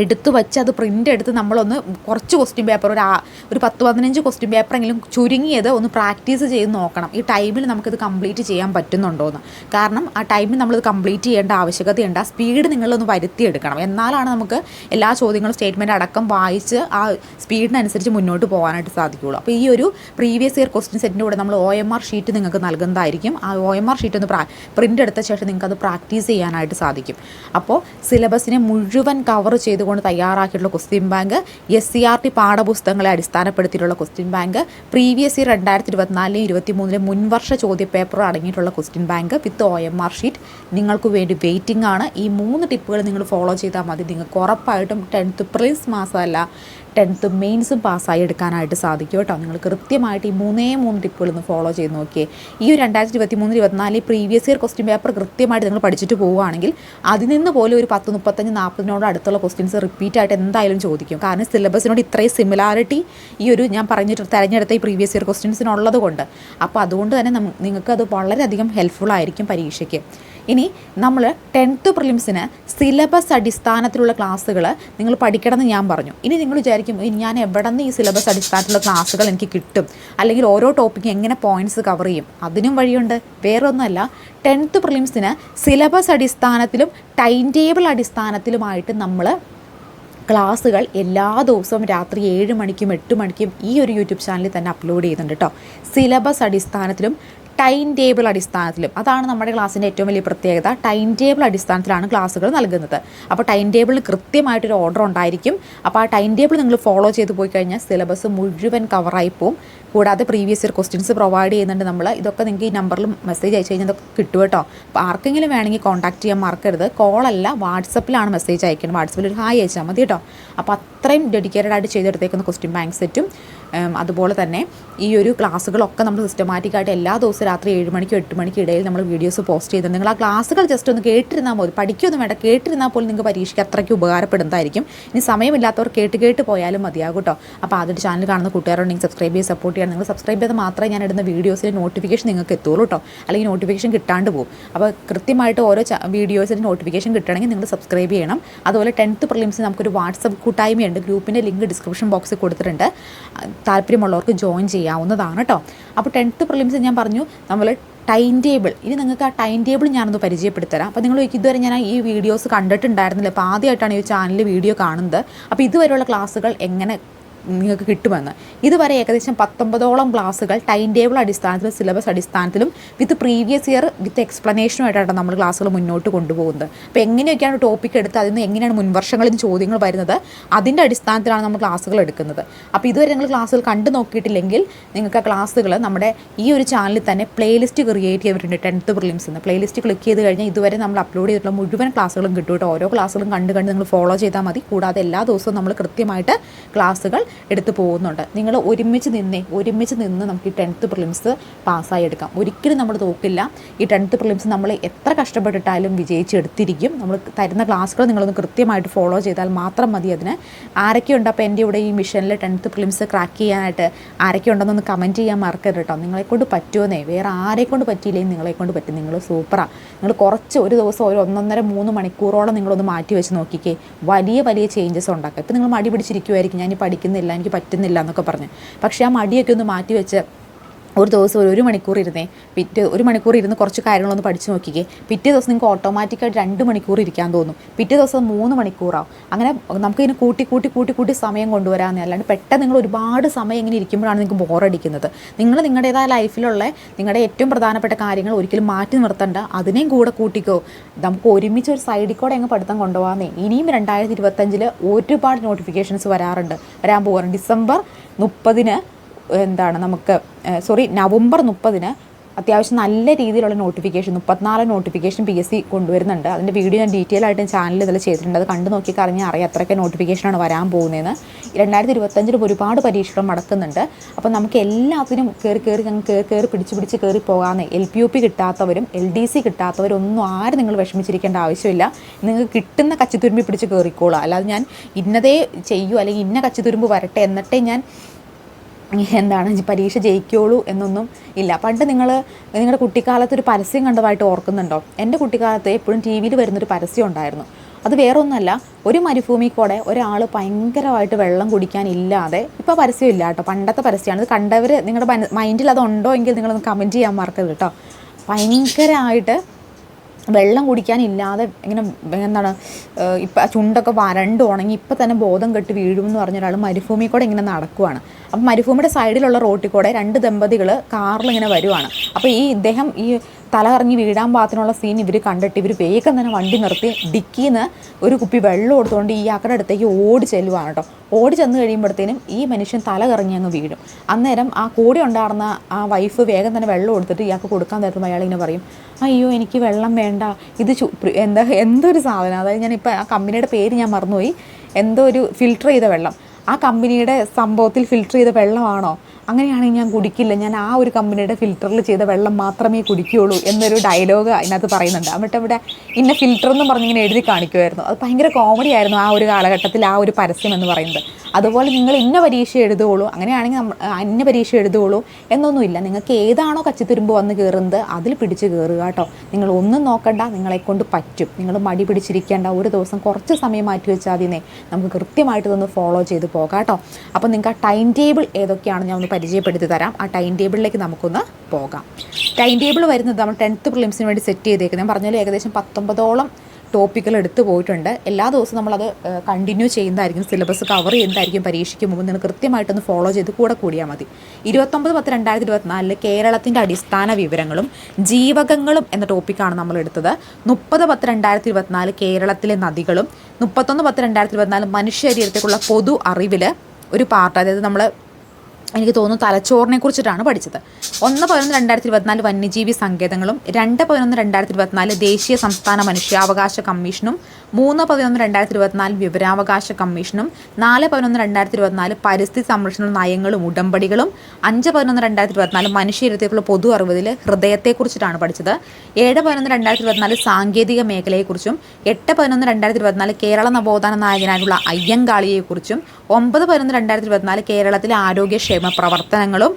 എടുത്തു വച്ച് അത് പ്രിന്റ് എടുത്ത് നമ്മളൊന്ന് കുറച്ച് ക്വസ്റ്റ്യൻ പേപ്പർ ഒരു ഒരു പത്ത് പതിനഞ്ച് ക്വസ്റ്റ്യൻ പേപ്പറെങ്കിലും ചുരുങ്ങിയത് ഒന്ന് പ്രാക്ടീസ് ചെയ്ത് നോക്കണം. ഈ ടൈമിൽ നമുക്കിത് കംപ്ലീറ്റ് ചെയ്യാൻ പറ്റുന്നുണ്ടോ എന്ന്. കാരണം ആ ടൈമിൽ നമ്മളിത് കംപ്ലീറ്റ് ചെയ്യേണ്ട ആവശ്യകതയുണ്ട്. ആ സ്പീഡ് നിങ്ങളൊന്ന് വരുത്തിയെടുക്കണം. എന്നാലാണ് നമുക്ക് എല്ലാ ചോദ്യങ്ങളും സ്റ്റേറ്റ്മെന്റ് അടക്കം വായിച്ച് ആ സ്പീഡിനനുസരിച്ച് മുന്നോട്ട് പോകാനായിട്ട് സാധിക്കുകയുള്ളൂ. അപ്പോൾ ഈ ഒരു പ്രീവിയസ് ഇയർ ക്വസ്റ്റ്യൻ സെറ്റിന്റെ കൂടെ നമ്മൾ ഒ എം ആർ ഷീറ്റ് നിങ്ങൾക്ക് നൽകുന്നതായിരിക്കും. ആ ഒ എം ആർ ഷീറ്റ് ഒന്ന് പ്രാ പ്രിന്റ് എടുത്ത ശേഷം നിങ്ങൾക്ക് അത് പ്രാക്ടീസ് ചെയ്യാനായിട്ട് സാധിക്കും. അപ്പോൾ സിലബസിനെ മുഴുവൻ കവർ ചെയ്തുകൊണ്ട് തയ്യാറാക്കിയിട്ടുള്ള question bank S C R T പാഠപുസ്തകങ്ങളെ അടിസ്ഥാനപ്പെടുത്തിയിട്ടുള്ള ക്വസ്റ്റ്യൻ ബാങ്ക് പ്രീവിയസ് ഇയർ രണ്ടായിരത്തി ഇരുപത്തിനാലിലെ ഇരുപത്തി മൂന്നിലെ മുൻവർഷ ചോദ്യപേപ്പർ അടങ്ങിയിട്ടുള്ള question bank with O M R sheet നിങ്ങൾക്ക് വേണ്ടി വെയിറ്റിംഗ് ആണ്. ഈ മൂന്ന് ടിപ്പുകൾ നിങ്ങൾ ഫോളോ ചെയ്താൽ മതി. നിങ്ങൾക്ക് ഉറപ്പായിട്ടും ടെൻത്ത് പ്രിൻസ് മാസമല്ല. ടെൻത്ത് മെയിൻസും പാസ്സായി എടുക്കാനായിട്ട് സാധിക്കും കേട്ടോ. നിങ്ങൾ കൃത്യമായിട്ട് ഈ മൂന്നേ മൂന്ന് ടിപ്പുകൾ ഒന്ന് ഫോളോ ചെയ്ത് നോക്കിയേ. ഈ ഒരു രണ്ടായിരത്തി ഇരുപത്തി മൂന്ന് ഇരുപത്തിനാല് പ്രീവിയസ് ഇയർ ക്വസ്റ്റ്യൻ പേപ്പർ കൃത്യമായിട്ട് നിങ്ങൾ പഠിച്ചിട്ട് പോവുകയാണെങ്കിൽ അതിൽ നിന്ന് പോലും ഒരു പത്ത് മുപ്പത്തഞ്ച് നാൽപ്പതിനോട് അടുത്തുള്ള ക്വസ്റ്റ്യൻസ് റിപ്പീറ്റ് ആയിട്ട് എന്തായാലും ചോദിക്കും. കാരണം സിലബസിനോട് ഇത്രയും സിമിലാരിറ്റി ഈ ഒരു ഞാൻ പറഞ്ഞിട്ട് തിരഞ്ഞെടുത്ത ഈ പ്രീവിയസ് ഇയർ ക്വസ്റ്റ്യൻസിനുള്ളത് കൊണ്ട്. അപ്പോൾ അതുകൊണ്ട് തന്നെ നിങ്ങൾക്ക് അത് വളരെയധികം ഹെൽപ്ഫുൾ ആയിരിക്കും പരീക്ഷയ്ക്ക്. ഇനി നമ്മൾ ടെൻത്ത് പ്രിലിംസിന് സിലബസ് അടിസ്ഥാനത്തിലുള്ള ക്ലാസ്സുകൾ നിങ്ങൾ പഠിക്കണമെന്ന് ഞാൻ പറഞ്ഞു. ഇനി നിങ്ങൾ വിചാരിക്കും "ഇനി ഞാൻ എവിടെ നിന്ന് ഈ സിലബസ് അടിസ്ഥാനത്തിലുള്ള ക്ലാസ്സുകൾ എനിക്ക് കിട്ടും? അല്ലെങ്കിൽ ഓരോ ടോപ്പിക്കും എങ്ങനെ പോയിന്റ്സ് കവർ ചെയ്യും? അതിനും വഴിയുണ്ട്. വേറെ ഒന്നുമല്ല ടെൻത്ത് പ്രിലിംസിന് സിലബസ് അടിസ്ഥാനത്തിലും ടൈം ടേബിൾ അടിസ്ഥാനത്തിലുമായിട്ട് നമ്മൾ ക്ലാസ്സുകൾ എല്ലാ ദിവസവും രാത്രി ഏഴ് മണിക്കും എട്ട് മണിക്കും ഈ ഒരു യൂട്യൂബ് ചാനലിൽ തന്നെ അപ്ലോഡ് ചെയ്യുന്നുണ്ട് കേട്ടോ സിലബസ് അടിസ്ഥാനത്തിലും ടൈം ടേബിൾ അടിസ്ഥാനത്തിലും. അതാണ് നമ്മുടെ ക്ലാസ്സിന്റെ ഏറ്റവും വലിയ പ്രത്യേകത. ടൈം ടേബിൾ അടിസ്ഥാനത്തിലാണ് ക്ലാസ്സുകൾ നൽകുന്നത്. അപ്പോൾ ടൈം ടേബിളിൽ കൃത്യമായിട്ടൊരു ഓർഡർ ഉണ്ടായിരിക്കും. അപ്പോൾ ആ ടൈം ടേബിൾ നിങ്ങൾ ഫോളോ ചെയ്ത് പോയി കഴിഞ്ഞാൽ സിലബസ് മുഴുവൻ കവറായി പോവും. കൂടാതെ പ്രീവിയസ് ഇയർ ക്വസ്റ്റ്യൻസ് പ്രൊവൈഡ് ചെയ്യുന്നുണ്ട് നമ്മൾ ഇതൊക്കെ നിങ്ങൾക്ക് ഈ നമ്പറിൽ മെസ്സേജ് അയച്ചു കഴിഞ്ഞാൽ ഇതൊക്കെ കിട്ടും കേട്ടോ. അപ്പോൾ ആർക്കെങ്കിലും വേണമെങ്കിൽ കോൺടാക്ട് ചെയ്യാൻ മറക്കരുത്. കോളല്ല വാട്സപ്പിലാണ് മെസ്സേജ് അയക്കുന്നത്. വാട്സപ്പിൽ ഒരു ഹായ് അയച്ചാൽ മതി കേട്ടോ. അപ്പോൾ അത്രയും ഡെഡിക്കേറ്റഡ് ആയിട്ട് ചെയ്തെടുത്തേക്കുന്ന ക്വസ്റ്റ്യൻ ബാങ്ക് സെറ്റും. അതുപോലെ തന്നെ ഈ ഒരു ക്ലാസ്സുകളൊക്കെ നമ്മൾ സിസ്റ്റമാറ്റിക്കായിട്ട് എല്ലാ ദിവസവും രാത്രി ഏഴ് മണിക്കും എട്ട് മണിക്കും ഇടയിൽ നമ്മൾ വീഡിയോസ് പോസ്റ്റ് ചെയ്യുന്നത്. നിങ്ങൾ ആ ക്ലാസ്സുകൾ ജസ്റ്റ് ഒന്ന് കേട്ടിരുന്നാൽ മതി. പഠിക്കൊന്നും വേണ്ട. കേട്ടിരുന്നാൽ പോലും നിങ്ങൾക്ക് പരീക്ഷയ്ക്ക് അത്രയ്ക്ക് ഉപകാരപ്പെടുന്നതായിരിക്കും. ഇനി സമയമില്ലാത്തവർ കേട്ട് കേട്ട് പോയാലും മതിയാകും കേട്ടോ. അപ്പോൾ ആദ്യം ചാനൽ കാണുന്ന കൂട്ടുകാരുണ്ടെങ്കിൽ സബ്സ്ക്രൈബ് ചെയ്ത് സപ്പോർട്ട് ചെയ്യണം. നിങ്ങൾ സബ്സ്ക്രൈബ് ചെയ്ത് മാത്രമേ ഞാൻ ഇടുന്ന വീഡിയോസിൽ നോട്ടിഫിക്കേഷൻ നിങ്ങൾക്ക് എത്തുള്ളൂ കേട്ടോ. അല്ലെങ്കിൽ നോട്ടിഫിക്കേഷൻ കിട്ടാണ്ട് പോകും. അപ്പോൾ കൃത്യമായിട്ട് ഓരോ വീഡിയോസിന് നോട്ടിഫിക്കേഷൻ കിട്ടണമെങ്കിൽ നിങ്ങൾ സബ്സ്ക്രൈബ് ചെയ്യണം. അതുപോലെ ടെൻത്ത് പ്രിലിംസിന് നമുക്കൊരു വാട്സപ്പ് കൂട്ടായ്മയുണ്ട്. ഗ്രൂപ്പിന്റെ ലിങ്ക് ഡിസ്ക്രിപ്ഷൻ ബോക്സിൽ കൊടുത്തിട്ടുണ്ട്. താല്പര്യമുള്ളവർക്ക് ജോയിൻ ചെയ്യാവുന്നതാണ് കേട്ടോ അപ്പോൾ ടെൻത്ത് പ്രിലിംസ് ഞാൻ പറഞ്ഞു നമ്മൾ ടൈം ടേബിൾ ഇനി നിങ്ങൾക്ക് ആ ടൈം ടേബിൾ ഞാനൊന്ന് പരിചയപ്പെടുത്തരാം. അപ്പോൾ നിങ്ങൾ ഇതുവരെ ഞാൻ ഈ വീഡിയോസ് കണ്ടിട്ടുണ്ടായിരുന്നില്ല. അപ്പോൾ ആദ്യമായിട്ടാണ് ഈ ചാനലിൽ വീഡിയോ കാണുന്നത്. അപ്പോൾ ഇതുവരെയുള്ള ക്ലാസ്സുകൾ എങ്ങനെ നിങ്ങൾക്ക് കിട്ടുമെന്ന്. ഇതുവരെ ഏകദേശം പത്തൊമ്പതോളം ക്ലാസ്സുകൾ ടൈം ടേബിൾ അടിസ്ഥാനത്തിലും സിലബസ് അടിസ്ഥാനത്തിലും വിത്ത് പ്രീവിയസ് ഇയർ വിത്ത് എക്സ്പ്ലനേഷനുമായിട്ടാണ് നമ്മൾ ക്ലാസ്സുകൾ മുന്നോട്ട് കൊണ്ടുപോകുന്നത്. അപ്പോൾ എങ്ങനെയൊക്കെയാണ് ടോപ്പിക് എടുത്ത് അതിൽ നിന്ന് എങ്ങനെയാണ് മുൻവർഷങ്ങളിൽ ചോദ്യങ്ങൾ വരുന്നത് അതിന്റെ അടിസ്ഥാനത്തിലാണ് നമ്മൾ ക്ലാസ്സുകൾ എടുക്കുന്നത്. അപ്പോൾ ഇതുവരെ നിങ്ങൾ ക്ലാസ്സുകൾ കണ്ടു നോക്കിയിട്ടില്ലെങ്കിൽ നിങ്ങൾക്ക് ആ ക്ലാസ്സുകൾ നമ്മുടെ ഈ ഒരു ചാനലിൽ തന്നെ പ്ലേലിസ്റ്റ് ക്രിയേറ്റ് ചെയ്തിട്ടുണ്ട് ടെൻത്ത് പ്രിലിംസ് എന്ന് പ്ലേലിസ്റ്റ് ക്ലിക്ക് ചെയ്ത് കഴിഞ്ഞാൽ ഇതുവരെ നമ്മൾ അപ്ലോഡ് ചെയ്തിട്ടുള്ള മുഴുവൻ ക്ലാസ്സുകളും കിട്ടും കേട്ടോ. ഓരോ ക്ലാസ്സുകളും കണ്ട് കണ്ട് നിങ്ങൾ ഫോളോ ചെയ്താൽ മതി. കൂടാതെ എല്ലാ ദിവസവും നമ്മൾ കൃത്യമായിട്ട് ക്ലാസ്സുകൾ എടുത്ത് പോകുന്നുണ്ട്. നിങ്ങൾ ഒരുമിച്ച് നിന്നേ ഒരുമിച്ച് നിന്ന് നമുക്ക് ഈ ടെൻത്ത് പ്രിലിംസ് പാസ്സായി എടുക്കാം. ഒരിക്കലും നമ്മൾ തോക്കില്ല. ഈ ടെൻത്ത് പ്രിലിംസ് നമ്മൾ എത്ര കഷ്ടപ്പെട്ടിട്ടാലും വിജയിച്ചെടുത്തിരിക്കും. നമ്മൾ തരുന്ന ക്ലാസ്സുകൾ നിങ്ങളൊന്ന് കൃത്യമായിട്ട് ഫോളോ ചെയ്താൽ മാത്രം മതി അതിന്. ആരൊക്കെയുണ്ട് അപ്പോൾ എന്റെ ഇവിടെ ഈ മിഷനിൽ ടെൻത്ത് പ്രിലിംസ് ക്രാക്ക് ചെയ്യാനായിട്ട്? ആരൊക്കെ ഉണ്ടെന്നൊന്ന് കമന്റ് ചെയ്യാൻ മറക്കരുത് കേട്ടോ. നിങ്ങളെക്കൊണ്ട് പറ്റുമെന്നേ. വേറെ ആരെക്കൊണ്ട് പറ്റിയില്ലെങ്കിൽ നിങ്ങളെക്കൊണ്ട് പറ്റും. നിങ്ങൾ സൂപ്പറാണ് നിങ്ങൾ കുറച്ച് ഒരു ദിവസം ഒരു ഒന്നൊന്നര മൂന്ന് മണിക്കൂറോളം നിങ്ങളൊന്ന് മാറ്റി വെച്ച് നോക്കിക്കേ. വലിയ വലിയ ചേഞ്ചസ് ഉണ്ടാക്കുക ഇപ്പം നിങ്ങൾ മടി പിടിച്ചിരിക്കുമായിരിക്കും ഞാൻ ഈ പഠിക്കുന്നില്ല എനിക്ക് പറ്റുന്നില്ല എന്നൊക്കെ പറഞ്ഞ്. പക്ഷേ ആ മടിയൊക്കെ ഒന്ന് മാറ്റി വെച്ച് ഒരു ദിവസം ഒരു മണിക്കൂർ ഇരുന്നേ. പിറ്റേ ഒരു മണിക്കൂർ ഇരുന്ന് കുറച്ച് കാര്യങ്ങളൊന്ന് പഠിച്ചു നോക്കിക്കേ. പിറ്റേ ദിവസം നിങ്ങൾക്ക് ഓട്ടോമാറ്റിക്കായിട്ട് രണ്ട് മണിക്കൂർ ഇരിക്കാൻ തോന്നും. പിറ്റേ ദിവസം മൂന്ന് മണിക്കൂറാവും. അങ്ങനെ നമുക്ക് ഇതിനെ കൂട്ടി കൂട്ടി കൂട്ടി കൂട്ടി സമയം കൊണ്ടുവരാമെന്ന് അല്ലാണ്ട് പെട്ടെന്ന് നിങ്ങൾ ഒരുപാട് സമയം ഇങ്ങനെ ഇരിക്കുമ്പോഴാണ് നിങ്ങൾക്ക് ബോറടിക്കുന്നത്. നിങ്ങൾ നിങ്ങളുടേതായ ലൈഫിലുള്ള നിങ്ങളുടെ ഏറ്റവും പ്രധാനപ്പെട്ട കാര്യങ്ങൾ ഒരിക്കലും മാറ്റി നിർത്തണ്ട. അതിനെയും കൂടെ കൂട്ടിക്കോ. നമുക്ക് ഒരുമിച്ച് ഒരു സൈഡിൽ കൂടെ അങ്ങ് പഠിത്തം കൊണ്ടുപോകാമെന്നേ ഇനിയും രണ്ടായിരത്തി ഇരുപത്തഞ്ചിൽ ഒരുപാട് നോട്ടിഫിക്കേഷൻസ് വരാറുണ്ട്. വരാൻ പോകാറുണ്ട് ഡിസംബർ മുപ്പതിന് എന്താണ് നമുക്ക് സോറി നവംബർ മുപ്പതിന് അത്യാവശ്യം നല്ല രീതിയിലുള്ള നോട്ടിഫിക്കേഷൻ മുപ്പത്തിനാല് നോട്ടിഫിക്കേഷൻ പി എസ് സി കൊണ്ടുവരുന്നുണ്ട്. അതിന്റെ വീഡിയോ ഞാൻ ഡീറ്റെയിൽ ആയിട്ട് ചാനലിൽ ഇതിൽ ചെയ്തിട്ടുണ്ട്. അത് കണ്ടു നോക്കി കറിഞ്ഞ് അറിയാം അത്രയ്ക്ക് നോട്ടിഫിക്കേഷനാണ് വരാൻ പോകുന്നതെന്ന്. രണ്ടായിരത്തി ഇരുപത്തഞ്ചിലും ഒരുപാട് പരീക്ഷകൾ നടക്കുന്നുണ്ട്. അപ്പോൾ നമുക്ക് എല്ലാത്തിനും കയറി കയറി ഞങ്ങൾ കയറി കയറി പിടിച്ച് പിടിച്ച് കയറി പോകാമെന്ന്. എൽ പി യു പി കിട്ടാത്തവരും എൽ ഡി സി കിട്ടാത്തവരും ഒന്നും ആരും നിങ്ങൾ വിഷമിച്ചിരിക്കേണ്ട ആവശ്യമില്ല. നിങ്ങൾക്ക് കിട്ടുന്ന കച്ചിത്തുരുമ്പി പിടിച്ച് കയറിക്കോളാം അല്ലാതെ ഞാൻ ഇന്നതേ ചെയ്യൂ അല്ലെങ്കിൽ ഇന്ന കച്ചിത്തുരുമ്പ് വരട്ടെ എന്നിട്ടേ ഞാൻ എന്താണ് പരീക്ഷ ജയിക്കുള്ളൂ എന്നൊന്നും ഇല്ല. പണ്ട് നിങ്ങൾ നിങ്ങളുടെ കുട്ടിക്കാലത്ത് ഒരു പരസ്യം കണ്ടതായിട്ട് ഓർക്കുന്നുണ്ടോ? എന്റെ കുട്ടിക്കാലത്ത് എപ്പോഴും ടി വിയിൽ വരുന്നൊരു പരസ്യം ഉണ്ടായിരുന്നു. അത് വേറെ ഒന്നല്ല ഒരു മരുഭൂമി കൂടെ ഒരാൾ ഭയങ്കരമായിട്ട് വെള്ളം കുടിക്കാനില്ലാതെ ഇപ്പോൾ പരസ്യം ഇല്ല കേട്ടോ. പണ്ടത്തെ പരസ്യമാണ്. ഇത് കണ്ടവർ നിങ്ങളുടെ മൈൻഡിൽ അതുണ്ടോ എങ്കിൽ നിങ്ങളൊന്ന് കമന്റ് ചെയ്യാൻ മറക്കരുത് കേട്ടോ. ഭയങ്കരമായിട്ട് വെള്ളം കുടിക്കാനില്ലാതെ ഇങ്ങനെ എന്താണ് ഇപ്പം ചുണ്ടൊക്കെ വരണ്ട് ഉണങ്ങി ഇപ്പം തന്നെ ബോധം കെട്ട് വീഴുമെന്ന് പറഞ്ഞ ഒരാൾ മരുഭൂമി കൂടെ ഇങ്ങനെ നടക്കുവാണ്. അപ്പം മരുഭൂമിയുടെ സൈഡിലുള്ള റോട്ടിൽ കൂടെ രണ്ട് ദമ്പതികൾ കാറിൽ ഇങ്ങനെ വരുവാണ്. അപ്പോൾ ഈ ഇദ്ദേഹം ഈ തല കറങ്ങി വീഴാൻ പാകത്തിനുള്ള സീൻ ഇവർ കണ്ടിട്ട് ഇവർ വേഗം തന്നെ വണ്ടി നിർത്തി ഡിക്കിന്ന് ഒരു കുപ്പി വെള്ളം എടുത്തുകൊണ്ട് ഈ ആക്കടെ അടുത്തേക്ക് ഓടി ചെല്ലുവാണ് കേട്ടോ. ഓടി ചെന്ന് കഴിയുമ്പോഴത്തേനും ഈ മനുഷ്യൻ തല കറങ്ങി അങ്ങ് വീഴും. അന്നേരം ആ കൂടെ ഉണ്ടായിരുന്ന ആ വൈഫ് വേഗം തന്നെ വെള്ളം എടുത്തിട്ട് ഇയാൾക്ക് കൊടുക്കാൻ തരുമ്പോൾ അയാൾ ഇങ്ങനെ പറയും. അയ്യോ എനിക്ക് വെള്ളം വേണ്ട. ഇത് ചു എന്താ എന്തൊരു സാധനം. അതായത് ഞാനിപ്പോൾ ആ കമ്പനിയുടെ പേര് ഞാൻ മറന്നുപോയി. എന്തോ ഒരു ഫിൽട്ടർ ചെയ്ത വെള്ളം. ആ കമ്പനിയുടെ സംഭവത്തിൽ ഫിൽട്ടർ ചെയ്ത വെള്ളമാണോ? അങ്ങനെയാണെങ്കിൽ ഞാൻ കുടിക്കില്ല. ഞാൻ ആ ഒരു കമ്പനിയുടെ ഫിൽറ്ററിൽ ചെയ്ത വെള്ളം മാത്രമേ കുടിക്കുകയുള്ളൂ എന്നൊരു ഡയലോഗ് അതിനകത്ത് പറയുന്നുണ്ട്. എന്നിട്ട് അവിടെ ഇന്ന ഫിൽറ്റർ എന്ന് പറഞ്ഞിങ്ങനെ എഴുതി കാണിക്കുമായിരുന്നു. അത് ഭയങ്കര കോമഡി ആയിരുന്നു ആ ഒരു കാലഘട്ടത്തിൽ ആ ഒരു പരസ്യം എന്ന് പറയുന്നത്. അതുപോലെ നിങ്ങൾ ഇന്ന പരീക്ഷ എഴുതുകയുള്ളൂ. അങ്ങനെയാണെങ്കിൽ ഇന്ന പരീക്ഷ എഴുതുകയുള്ളൂ എന്നൊന്നുമില്ല. നിങ്ങൾക്ക് ഏതാണോ കച്ചിത്തുരുമ്പ് വന്ന് കയറുന്നത് അതിൽ പിടിച്ച് കയറുക കേട്ടോ. നിങ്ങൾ ഒന്നും നോക്കണ്ട. നിങ്ങളെ കൊണ്ട് പറ്റും. നിങ്ങൾ മടി പിടിച്ചിരിക്കേണ്ട. ഒരു ദിവസം കുറച്ച് സമയം മാറ്റി വെച്ചാൽ അതിനെ നമുക്ക് കൃത്യമായിട്ട് ഇതൊന്ന് ഫോളോ ചെയ്ത് പോകാം കേട്ടോ. അപ്പോൾ നിങ്ങൾക്ക് ആ ടൈം ടേബിൾ ഏതൊക്കെയാണ് ഞാൻ ഒന്ന് പരിചയപ്പെടുത്തി തരാം. ആ ടൈം ടേബിളിലേക്ക് നമുക്കൊന്ന് പോകാം. ടൈം ടേബിൾ വരുന്നത് നമ്മൾ ടെൻത്ത് പ്രിലിംസിന് വേണ്ടി സെറ്റ് ചെയ്തേക്കുന്നത് ഞാൻ പറഞ്ഞാൽ ഏകദേശം പത്തൊമ്പതോളം ടോപ്പിക്കുകൾ എടുത്തു പോയിട്ടുണ്ട്. എല്ലാ ദിവസവും നമ്മളത് കണ്ടിന്യൂ ചെയ്യുന്നതായിരിക്കും. സിലബസ് കവർ ചെയ്യുന്നതായിരിക്കും പരീക്ഷയ്ക്ക് മുമ്പ്. നിങ്ങൾ കൃത്യമായിട്ടൊന്ന് ഫോളോ ചെയ്ത് കൂടെ കൂടിയാൽ മതി. ഇരുപത്തൊമ്പത് പത്ത് രണ്ടായിരത്തി ഇരുപത്തിനാലിൽ കേരളത്തിന്റെ അടിസ്ഥാന വിവരങ്ങളും ജീവകങ്ങളും എന്ന ടോപ്പിക്കാണ് നമ്മൾ എടുത്തത്. മുപ്പത് പത്ത് രണ്ടായിരത്തി ഇരുപത്തിനാല് കേരളത്തിലെ നദികളും മുപ്പത്തൊന്ന് പത്ത് രണ്ടായിരത്തി ഇരുപത്തിനാല് മനുഷ്യ ശരീരത്തേക്കുള്ള പൊതു അറിവിൽ ഒരു പാർട്ട് അതായത് നമ്മൾ എനിക്ക് തോന്നുന്നു തലച്ചോറിനെ കുറിച്ചിട്ടാണ് പഠിച്ചത്. ഒന്ന് പതിനൊന്ന് രണ്ടായിരത്തി ഇരുപത്തിനാല് വന്യജീവി സങ്കേതങ്ങളും രണ്ട് പതിനൊന്ന് രണ്ടായിരത്തി ഇരുപത്തിനാല് ദേശീയ സംസ്ഥാന മനുഷ്യാവകാശ കമ്മീഷനും മൂന്ന് പതിനൊന്ന് രണ്ടായിരത്തി ഇരുപത്തിനാല് വിവരാവകാശ കമ്മീഷനും നാല് പതിനൊന്ന് രണ്ടായിരത്തി ഇരുപത്തിനാല് പരിസ്ഥിതി സംരക്ഷണ നയങ്ങളും ഉടമ്പടികളും അഞ്ച് പതിനൊന്ന് രണ്ടായിരത്തി ഇരുപത്തിനാല് മനുഷ്യരത്തേക്കുള്ള പൊതു അറിവതിൽ ഹൃദയത്തെക്കുറിച്ചിട്ടാണ് പഠിച്ചത്. ഏഴ് പതിനൊന്ന് രണ്ടായിരത്തി ഇരുപത്തിനാല് സാങ്കേതിക മേഖലയെക്കുറിച്ചും എട്ട് പതിനൊന്ന് രണ്ടായിരത്തി ഇരുപത്തിനാല് കേരള നവോത്ഥാന നായകനായിട്ടുള്ള അയ്യങ്കാളിയെക്കുറിച്ചും ഒമ്പത് പതിനൊന്ന് രണ്ടായിരത്തി ഇരുപത്തിനാല് കേരളത്തിലെ ആരോഗ്യക്ഷേമ പ്രവർത്തനങ്ങളും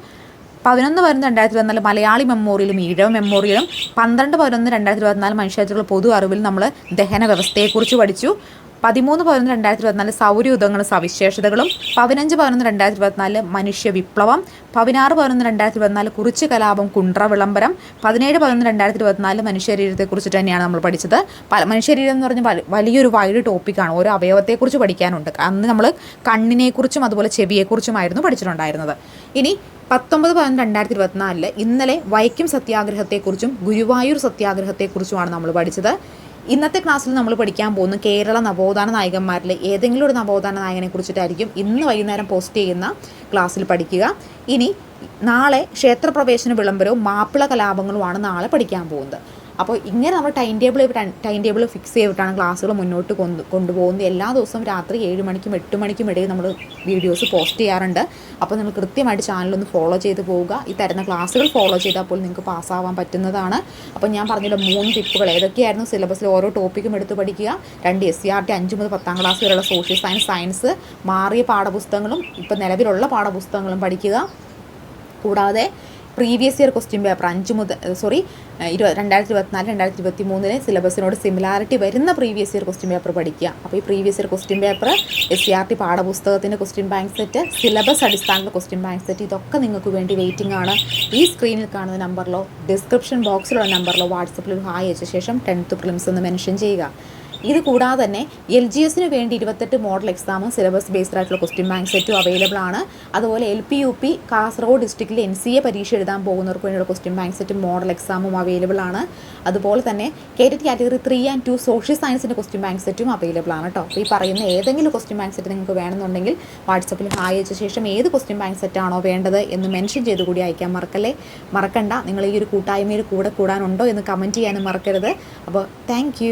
പതിനൊന്ന് പതിനൊന്ന് രണ്ടായിരത്തി ഇരുപത്തിനാല് മലയാളി മെമ്മോറിയലും ഈഴവ മെമ്മോറിയലും പന്ത്രണ്ട് പതിനൊന്ന് രണ്ടായിരത്തി ഇരുപത്തിനാല് മനുഷ്യരായിട്ടുള്ള പൊതു അറിവിൽ നമ്മൾ ദഹന വ്യവസ്ഥയെക്കുറിച്ച് പഠിച്ചു. പതിമൂന്ന് പതിനൊന്ന് രണ്ടായിരത്തി ഇരുപത്തിനാല് സൗരയുധങ്ങളും സവിശേഷതകളും പതിനഞ്ച് പതിനൊന്ന് രണ്ടായിരത്തി ഇരുപത്തിനാല് മനുഷ്യ വിപ്ലവം പതിനാറ് പതിനൊന്ന് രണ്ടായിരത്തി ഇരുപത്തിനാല് കുറിച്ച് കലാപം കുണ്ട്ര വിളംബരം പതിനേഴ് പതിനൊന്ന് രണ്ടായിരത്തി ഇരുപത്തിനാല് മനുഷ്യശരീരത്തെക്കുറിച്ച് തന്നെയാണ് നമ്മൾ പഠിച്ചത്. മനുഷ്യശരീരം എന്ന് പറഞ്ഞാൽ വലിയൊരു വൈഡ് ടോപ്പിക്കാണ്. ഓരോ അവയവത്തെക്കുറിച്ച് പഠിക്കാനുണ്ട്. അന്ന് നമ്മൾ കണ്ണിനെക്കുറിച്ചും അതുപോലെ ചെവിയെക്കുറിച്ചുമായിരുന്നു പഠിച്ചിട്ടുണ്ടായിരുന്നത്. ഇനി പത്തൊമ്പത് പതിനൊന്ന് രണ്ടായിരത്തി ഇരുപത്തിനാലിൽ ഇന്നലെ വൈക്കം സത്യാഗ്രഹത്തെക്കുറിച്ചും ഗുരുവായൂർ സത്യാഗ്രഹത്തെക്കുറിച്ചുമാണ് നമ്മൾ പഠിച്ചത്. ഇന്നത്തെ ക്ലാസ്സിൽ നമ്മൾ പഠിക്കാൻ പോകുന്ന കേരള നവോത്ഥാന നായകന്മാരിൽ ഏതെങ്കിലും ഒരു നവോത്ഥാന നായകനെ കുറിച്ചിട്ടായിരിക്കും ഇന്ന് വൈകുന്നേരം പോസ്റ്റ് ചെയ്യുന്ന ക്ലാസ്സിൽ പഠിക്കുക. ഇനി നാളെ ക്ഷേത്രപ്രവേശന വിളംബരവും മാപ്പിള കലാപങ്ങളുമാണ് നാളെ പഠിക്കാൻ പോകുന്നത്. അപ്പോൾ ഇങ്ങനെ നമ്മൾ time table time table fix ചെയ്തിട്ടാണ് ക്ലാസ്സുകൾ മുന്നോട്ട് കൊണ്ട് കൊണ്ടുപോകുന്നത്. എല്ലാ ദിവസവും രാത്രി ഏഴ് മണിക്കും എട്ട് മണിക്കും ഇടയിൽ നമ്മൾ വീഡിയോസ് പോസ്റ്റ് ചെയ്യാറുണ്ട്. അപ്പോൾ നിങ്ങൾ കൃത്യമായിട്ട് ചാനലൊന്ന് ഫോളോ ചെയ്ത് പോവുക. ഈ തരുന്ന ക്ലാസ്സുകൾ ഫോളോ ചെയ്താൽ പോലും നിങ്ങൾക്ക് പാസ്സാവാൻ പറ്റുന്നതാണ്. അപ്പോൾ ഞാൻ പറഞ്ഞില്ല മൂന്ന് ടിപ്പുകൾ ഏതൊക്കെയായിരുന്നു സിലബസിൽ ഓരോ ടോപ്പിക്കും എടുത്ത് പഠിക്കുക? രണ്ട് എസ് സി ആർ ടി അഞ്ച് മുതൽ പത്താം ക്ലാസ് വരെയുള്ള സോഷ്യൽ സയൻസ് സയൻസ് മാറിയ പാഠപുസ്തകങ്ങളും ഇപ്പോൾ നിലവിലുള്ള പാഠപുസ്തകങ്ങളും പഠിക്കുക. കൂടാതെ പ്രീവിയസ് ഇയർ ക്വസ്റ്റ്യൻ പേപ്പർ അഞ്ച് മുതൽ സോറി ഇരുപത് രണ്ടായിരത്തി ഇരുപത്തിനാല് രണ്ടായിരത്തി ഇരുപത്തി മൂന്നിലെ സിലബസിനോട് സിമിലാരിറ്റി വരുന്ന പ്രീവിയസ് ഇയർ ക്വസ്റ്റ്യൻ പേപ്പർ പഠിക്കുക. അപ്പോൾ ഈ previous year question paper S C R T പാഠപുസ്തകത്തിന്റെ question bank set syllabus അടിസ്ഥാനത്തിൽ ക്വസ്റ്റ്യൻ ബാങ്ക് സെറ്റ് ഇതൊക്കെ നിങ്ങൾക്ക് വേണ്ടി വെയിറ്റിംഗ് ആണ്. ഈ സ്ക്രീനിൽ കാണുന്ന നമ്പറിലോ ഡിസ്ക്രിപ്ഷൻ ബോക്സിലുള്ള നമ്പറിലോ വാട്സപ്പിൽ ഹായ് അയച്ച ശേഷം ടെൻത്ത് പ്രിലിംസ് ഒന്ന് മെൻഷൻ ചെയ്യുക. ഇത് കൂടാതെ തന്നെ എൽ ജി എസിന് വേണ്ടി ഇരുപത്തെട്ട് മോഡൽ എക്സാമും സിലബസ് ബേസ്ഡ് ആയിട്ടുള്ള ക്വസ്റ്റ്യൻ ബാങ്ക് സെറ്റും അവൈലബിൾ ആണ്. അതുപോലെ L P U P Kasaragod ഡിസ്ട്രിക്റ്റിൽ എൻ സി എ പരീക്ഷ എഴുതാൻ പോകുന്നവർക്ക് വേണ്ടിയുള്ള ക്വസ്റ്റ്യൻ ബാങ്ക് സെറ്റും മോഡൽ എക്സാമും അവൈലബിൾ ആണ്. അതുപോലെ തന്നെ കേറ്റഡ് category three and two social സയൻസിന്റെ ക്വസ്റ്റ്യൻ ബാങ്ക് സെറ്റും അവൈലബിൾ ആണ് കേട്ടോ അപ്പോൾ ഈ പറയുന്ന ഏതെങ്കിലും ക്വസ്റ്റ്യൻ ബാങ്ക് സെറ്റ് നിങ്ങൾക്ക് വേണമെന്നുണ്ടെങ്കിൽ വാട്സപ്പിൽ ഹായ് അയച്ച ശേഷം ഏത് ക്വസ്റ്റ്യൻ ബാങ്ക് സെറ്റ് ആണോ വേണ്ടത് എന്ന് മെൻഷൻ ചെയ്ത് കൂടി അയക്കാൻ മറക്കല്ലേ? മറക്കണ്ട. നിങ്ങൾ ഈ ഒരു കൂട്ടായ്മയിൽ കൂടെ കൂടാനുണ്ടോ എന്ന് കമന്റ് ചെയ്യാനും മറക്കരുത്. അപ്പോൾ താങ്ക്